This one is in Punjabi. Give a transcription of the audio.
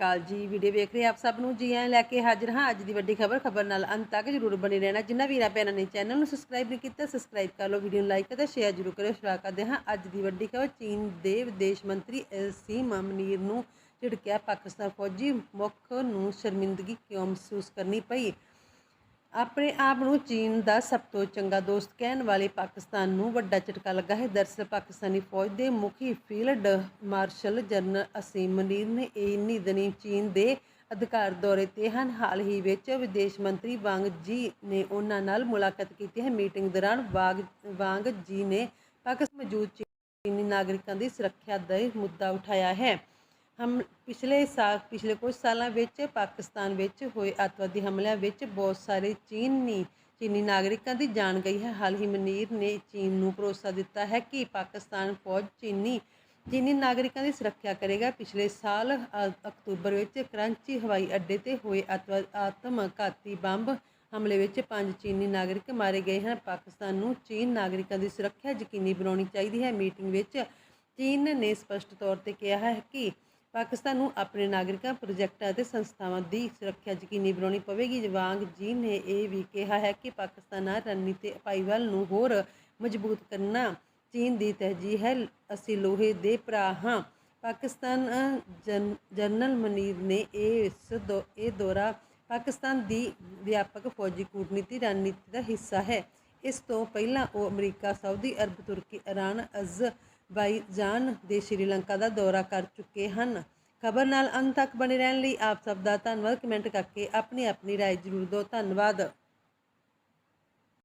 ਅਕਾਲ ਜੀ ਵੀਡੀਓ ਵੇਖ ਰਹੇ ਆਪ ਸਭ ਨੂੰ। ਜੀ ਆਇਆਂ ਲੈ ਕੇ ਹਾਜ਼ਰ ਹਾਂ ਅੱਜ ਦੀ ਵੱਡੀ ਖਬਰ। ਖਬਰ ਨਾਲ ਅੰਤ ਤੱਕ ਜਰੂਰ ਬਣੇ ਰਹਿਣਾ। ਜਿੰਨਾ ਵੀਰਾਂ ਭੈਣਾਂ ਨੇ ਚੈਨਲ ਨੂੰ ਸਬਸਕ੍ਰਾਈਬ ਨਹੀਂ ਕੀਤਾ ਸਬਸਕ੍ਰਾਈਬ ਕਰ ਲਓ ਵੀਡੀਓ ਨੂੰ ਲਾਈਕ ਅਤੇ ਸ਼ੇਅਰ ਜਰੂਰ ਕਰਿਓ। ਸ਼ੁਰੂ ਕਰਦੇ ਹਾਂ ਅੱਜ ਦੀ ਵੱਡੀ ਖਬਰ। ਚੀਨ ਦੇ ਵਿਦੇਸ਼ ਮੰਤਰੀ ਐਸੀ ਮਮਨੀਰ ਨੂੰ ਝਿੜਕਿਆ ਪਾਕਿਸਤਾਨ ਫੌਜੀ ਮੁੱਖ ਨੂੰ ਸ਼ਰਮਿੰਦਗੀ ਕਿਉਂ ਮਹਿਸੂਸ ਕਰਨੀ ਪਈ? ਆਪਣੇ ਆਪ ਨੂੰ ਚੀਨ ਦਾ ਸਭ ਤੋਂ ਚੰਗਾ ਦੋਸਤ ਕਹਿਣ ਵਾਲੇ ਪਾਕਿਸਤਾਨ ਨੂੰ ਵੱਡਾ ਝਟਕਾ ਲੱਗਾ ਹੈ। ਦਰਅਸਲ ਪਾਕਿਸਤਾਨੀ ਫੌਜ ਦੇ ਮੁਖੀ field marshal general Asim Munir ਨੇ ਇੰਨੀ ਦਿਨੀ ਚੀਨ ਦੇ ਅਧਿਕਾਰ ਦੌਰੇ ਤੇ ਹਨ। ਹਾਲ ਹੀ ਵਿੱਚ ਵਿਦੇਸ਼ ਮੰਤਰੀ ਵਾਂਗ ਜੀ ਨੇ ਉਹਨਾਂ ਨਾਲ ਮੁਲਾਕਾਤ ਕੀਤੀ ਹੈ। ਮੀਟਿੰਗ ਦੌਰਾਨ ਵਾਗ, ਵਾਂਗ ਜੀ ਨੇ ਪਾਕਿਸਤਾਨ ਮੌਜੂਦ ਚੀਨੀ ਨਾਗਰਿਕਾਂ ਦੀ ਸੁਰੱਖਿਆ ਦਾ ਮੁੱਦਾ ਉਠਾਇਆ ਹੈ। ਹਮ, ਪਿਛਲੇ ਸਾਲ, ਪਿਛਲੇ ਕੁਝ ਸਾਲਾਂ ਵਿੱਚ ਪਾਕਿਸਤਾਨ ਵਿੱਚ ਹੋਏ ਅੱਤਵਾਦੀ ਹਮਲਿਆਂ ਵਿੱਚ ਬਹੁਤ ਸਾਰੇ ਚੀਨੀ ਚੀਨੀ ਨਾਗਰਿਕਾਂ ਦੀ ਜਾਨ ਗਈ ਹੈ। ਹਾਲ ਹੀ ਮਨੀਰ ਨੇ ਚੀਨ ਨੂੰ ਭਰੋਸਾ ਦਿੱਤਾ ਹੈ ਕਿ ਪਾਕਿਸਤਾਨ ਫੌਜ ਚੀਨੀ ਚੀਨੀ ਨਾਗਰਿਕਾਂ ਦੀ ਸੁਰੱਖਿਆ ਕਰੇਗਾ। ਪਿਛਲੇ ਸਾਲ, ਅ- ਅਕਤੂਬਰ ਵਿੱਚ ਕਰਾਂਚੀ ਹਵਾਈ ਅੱਡੇ ਤੇ ਹੋਏ ਅੱਤਵਾ- ਆਤਮਘਾਤੀ ਬੰਬ ਹਮਲੇ ਵਿੱਚ ਪੰਜ ਚੀਨੀ ਨਾਗਰਿਕ ਮਾਰੇ ਗਏ ਹਨ। ਪਾਕਿਸਤਾਨ ਨੂੰ ਚੀਨ ਨਾਗਰਿਕਾਂ ਦੀ ਸੁਰੱਖਿਆ ਯਕੀਨੀ ਬਣਾਉਣੀ ਚਾਹੀਦੀ ਹੈ। ਮੀਟਿੰਗ ਵਿੱਚ ਚੀਨ ਨੇ ਸਪਸ਼ਟ ਤੌਰ ਤੇ ਕਿਹਾ ਹੈ ਕਿ ਪਾਕਿਸਤਾਨ ਨੂੰ ਆਪਣੇ ਨਾਗਰਿਕਾਂ, ਪ੍ਰੋਜੈਕਟਾਂ ਅਤੇ ਸੰਸਥਾਵਾਂ ਦੀ ਸੁਰੱਖਿਆ ਯਕੀਨੀ ਬਣਾਉਣੀ ਪਵੇਗੀ। ਵਾਂਗ ਜੀ ਨੇ ਇਹ ਵੀ ਕਿਹਾ ਹੈ ਕਿ ਪਾਕਿਸਤਾਨ ਨਾਲ ਰਣਨੀਤੀ ਭਾਈਵਾਲ ਨੂੰ ਹੋਰ ਮਜ਼ਬੂਤ ਕਰਨਾ ਚੀਨ ਦੀ ਤਰਜੀਹ ਹੈ। ਅਸੀਂ ਲੋਹੇ ਦੇ ਭਰਾ ਹਾਂ। ਪਾਕਿਸਤਾਨ, ਜਨ- ਜਨਰਲ ਮਨੀਰ ਨੇ ਇਸ ਦੋ, ਇਹ ਦੌਰਾ ਪਾਕਿਸਤਾਨ ਦੀ ਵਿਆਪਕ ਫੌਜੀ ਕੂਟਨੀਤੀ ਰਣਨੀਤੀ ਦਾ ਹਿੱਸਾ ਹੈ। ਇਸ ਤੋਂ ਪਹਿਲਾਂ ਉਹ ਅਮਰੀਕਾ, ਸਾਊਦੀ ਅਰਬ, ਤੁਰਕੀ, ਇਰਾਨ ਅਜ਼ਰਬਾਈਜਾਨ ਦੇ ਸ਼੍ਰੀਲੰਕਾ ਦਾ ਦੌਰਾ ਕਰ ਚੁੱਕੇ ਹਨ ਖਬਰ ਨਾਲ ਅੰਤ ਤੱਕ ਬਣੇ ਰਹਿਣ ਲਈ ਆਪ ਸਭ ਦਾ ਧੰਨਵਾਦ ਕਮੈਂਟ ਕਰਕੇ ਆਪਣੀ ਆਪਣੀ رائے ਜ਼ਰੂਰ ਦਿਓ ਧੰਨਵਾਦ